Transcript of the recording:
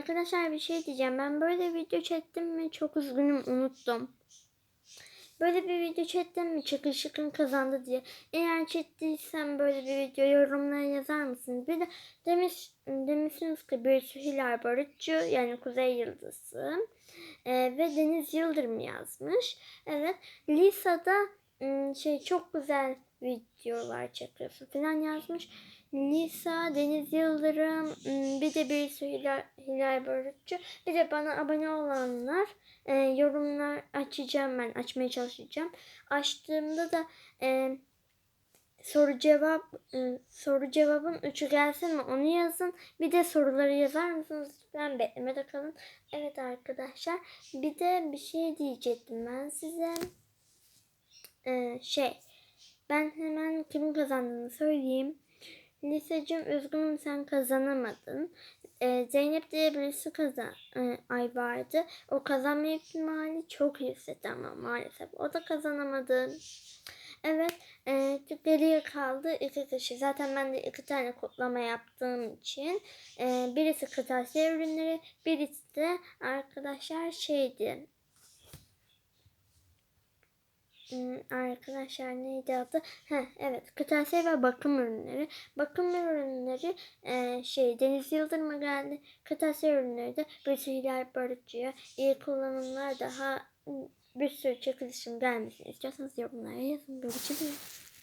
Arkadaşlar bir şey diyeceğim. Ben böyle video çektim mi çok üzgünüm unuttum. Böyle bir video çektim mi çıkışıkın kazandı diye. Eğer çektiysem böyle bir video yorumlara yazar mısınız? Bir de demiş, demişsiniz ki bir Hilal Barutçu yani Kuzey Yıldızı e, ve Deniz Yıldırım yazmış. Evet Lisa'da şey çok güzel videolar çekiyorsun falan yazmış. Lisa, Deniz Yıldırım, ım, bir de bir Hilal, Hilal Barutçu. Bir de bana abone olanlar e, yorumlar açacağım ben. Açmaya çalışacağım. Açtığımda da e, soru cevap e, soru cevabın üçü gelsin mi onu yazın. Bir de soruları yazar mısınız? Ben beklemede kalın. Evet arkadaşlar. Bir de bir şey diyecektim ben size. E, şey ben hemen kimin kazandığını söyleyeyim. Lisacığım üzgünüm sen kazanamadın. Ee, Zeynep diye birisi kazan e, ay vardı. O kazanma ihtimali çok yüksek ama maalesef o da kazanamadı. Evet, e, geriye kaldı iki kişi. Zaten ben de iki tane kutlama yaptığım için e, birisi kırtasiye ürünleri, birisi de arkadaşlar şeydi. Arkadaşlar neydi adı? Heh, evet kırtasiye ve bakım ürünleri. Bakım ürünleri e, şey Deniz Yıldırım'a geldi. Kırtasiye ürünleri de bir Hilal Barutçu'ya iyi kullanımlar daha bir sürü çekilişim gelmesini istiyorsanız yorumlara yazın. Görüşürüz.